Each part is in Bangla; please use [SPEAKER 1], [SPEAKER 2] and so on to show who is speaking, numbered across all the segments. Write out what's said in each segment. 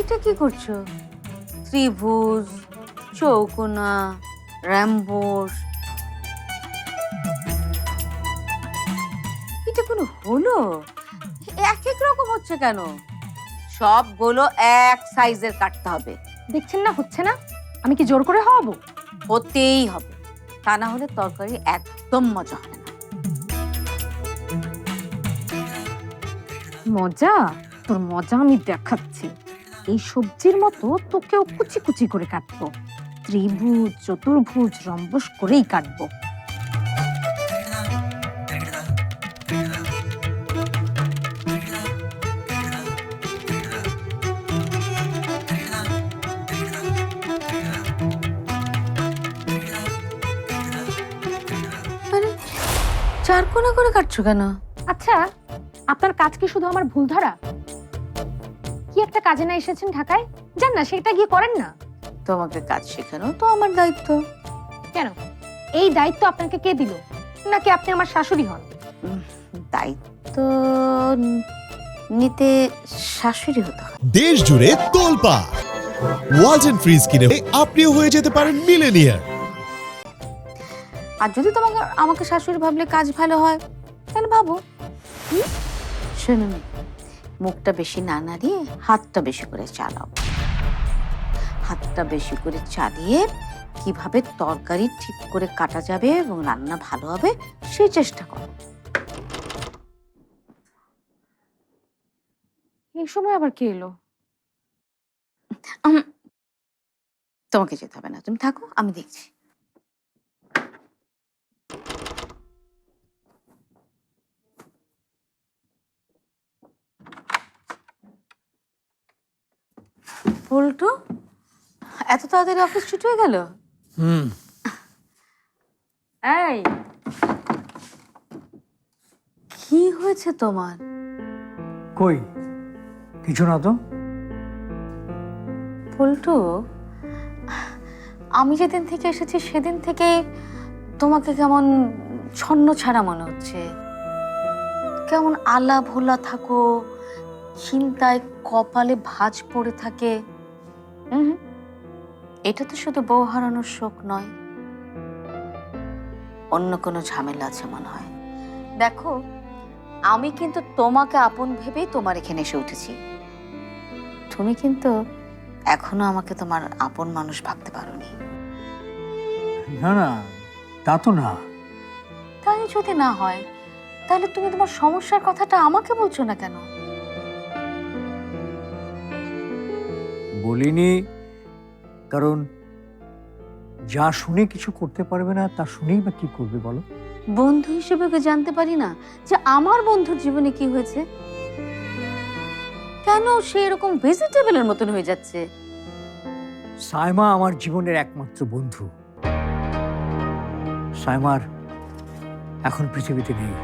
[SPEAKER 1] এটা কি করছ? ত্রিভুজ চৌকোনা র্যাম্বোস এটা কোনো হলো? এক এক রকম হচ্ছে কেন? সবগুলো এক সাইজের কাটতে হবে।
[SPEAKER 2] দেখছেন না হচ্ছে না? আমি কি জোর করে হওয়াবো
[SPEAKER 1] হতেই হবে। তা না হলে তরকারি একদম মজা হবে না।
[SPEAKER 2] মজা? তোর মজা আমি দেখাচ্ছি। এই সবজির মতো তোকেও কুচি কুচি করে কাটবো। ত্রিভুজ চতুর্ভুজ রম্বস করেই কাটবো।
[SPEAKER 1] আরে চার কোনা করে কাটছো কেন?
[SPEAKER 2] আচ্ছা আপনার কাজ কি শুধু আমার ভুল ধরা একটা কাজে না এসেছেন ঢাকায়? যান না সেটা গিয়ে করেন না।
[SPEAKER 1] তোমাকে কাজ শেখানো তো আমার দায়িত্ব।
[SPEAKER 2] কেন? এই দায়িত্ব আপনাকে কে দিল? নাকি আপনি আমার শাশুড়ি হন?
[SPEAKER 1] দায়িত্ব নিতে শাশুড়ি হতে হয়।
[SPEAKER 3] দেশ জুড়ে তোলপা। ওয়ালটন ফ্রিজ কিনে আপনিও হয়ে যেতে পারেন মিলেনিয়ার।
[SPEAKER 1] আর যদি তোমাকে আমাকে শাশুড়ি ভাবলে কাজ ভালো হয় তাহলে ভাবো। শুনুন মুখটা বেশি না নাড়িয়ে হাতটা বেশি করে চালাও। হাতটা বেশি করে চালিয়ে কীভাবে তরকারি ঠিক করে কাটা যাবে এবং রান্না ভালো হবে সেই চেষ্টা করো।
[SPEAKER 2] এই সময় আবার কে এলো?
[SPEAKER 1] তোমাকে যেতে হবে না। তুমি থাকো আমি দেখছি। পল্টু এত তাড়াতাড়ি অফিস ছুটি হয়ে গেল?
[SPEAKER 4] হুম।
[SPEAKER 1] এই কি হয়েছে তোমার?
[SPEAKER 4] কই? কিছু না তো?
[SPEAKER 1] পল্টু আমি যেদিন থেকে এসেছি সেদিন থেকে তোমাকে কেমন ছন্ন ছাড়া মনে হচ্ছে। কেমন আলা ভোলা থাকো চিন্তায় কপালে ভাঁজ পড়ে থাকে। এটা তো শুধু বউ হারানোর শোক নয়। অন্য কোনো ঝামেলা আছে মনে হয়। দেখো আমি কিন্তু তোমাকে আপন ভেবেই তোমার এখানে এসে উঠেছি। তুমি কিন্তু এখনও আমাকে তোমার আপন মানুষ ভাবতে পারোনি।
[SPEAKER 4] না না তা তো না।
[SPEAKER 1] তাই যদি না হয় তাহলে তুমি তোমার সমস্যার কথাটা আমাকে বলছো না কেন?
[SPEAKER 4] বলিনি কারণ যা শুনে কিছু করতে পারবে না তা শুনেই বা কি করবে বলো?
[SPEAKER 1] বন্ধু হিসেবে ওকে জানতে পারি না যে আমার বন্ধুর জীবনে কি হয়েছে। কেন সে এরকম ভেজিটেবলের মতন হয়ে যাচ্ছে?
[SPEAKER 4] সাইমা আমার জীবনের একমাত্র বন্ধু। সাইমার এখন পৃথিবীতে নেই।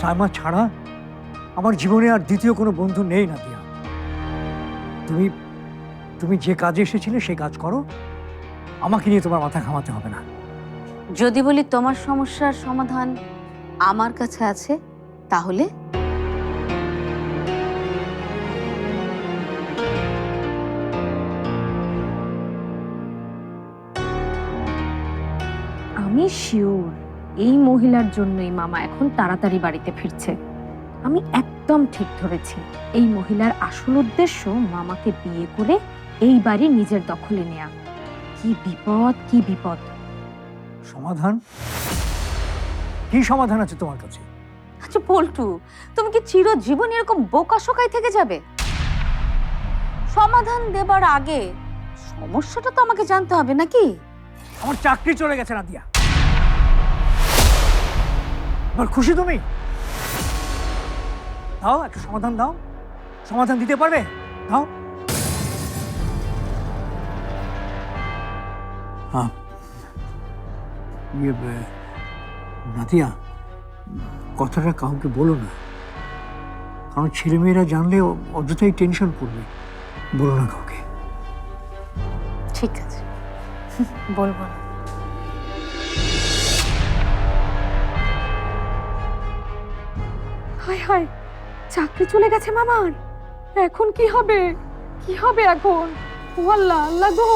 [SPEAKER 4] সাইমা ছাড়া আমার জীবনে আর দ্বিতীয় কোনো বন্ধু নেই না দিয়া তুমি তুমি যে কাজে এসেছিলে সেই কাজ করো। আমাকে নিয়ে তোমার মাথা ঘামাতে হবে না।
[SPEAKER 1] যদি বলি তোমার সমস্যার সমাধান আমার কাছে আছে তাহলে?
[SPEAKER 2] আমি শিওর এই মহিলার জন্যই মামা এখন তাড়াতাড়ি বাড়িতে ফিরছে। আমি একদম ঠিক ধরেছি। এই মহিলার আসল উদ্দেশ্য মামাকে বিয়ে করে এই বাড়ি নিজের দখলে নেয়া। কি বিপদ কি বিপদ।
[SPEAKER 4] সমাধান? কি সমাধান আছে তোমার কাছে?
[SPEAKER 1] আচ্ছা পল্টু তুমি কি চিরজীবন এরকম বোকা শোকাই থেকে যাবে? সমাধান দেবার আগে সমস্যাটা তো আমাকে জানতে হবে নাকি?
[SPEAKER 4] আমার চাকরি চলে গেছে নাদিয়া এবার খুশি তুমি? দাও একটা সমাধান দাও। সমাধান দিতে পারবে? দাও। হ্যাঁ। ইয়ে বে, কথাটা কাউকে বলো না। কারণ ছেলেমেয়েরা জানলে অযথাই টেনশন করবে বলো না কাউকে।
[SPEAKER 1] ঠিক আছে। বলব না।
[SPEAKER 2] হায় হায়। চাকরি চলে গেছে মামার। এখন কি হবে? কি হবে এখন? ও আল্লাহ আল্লাহ গো।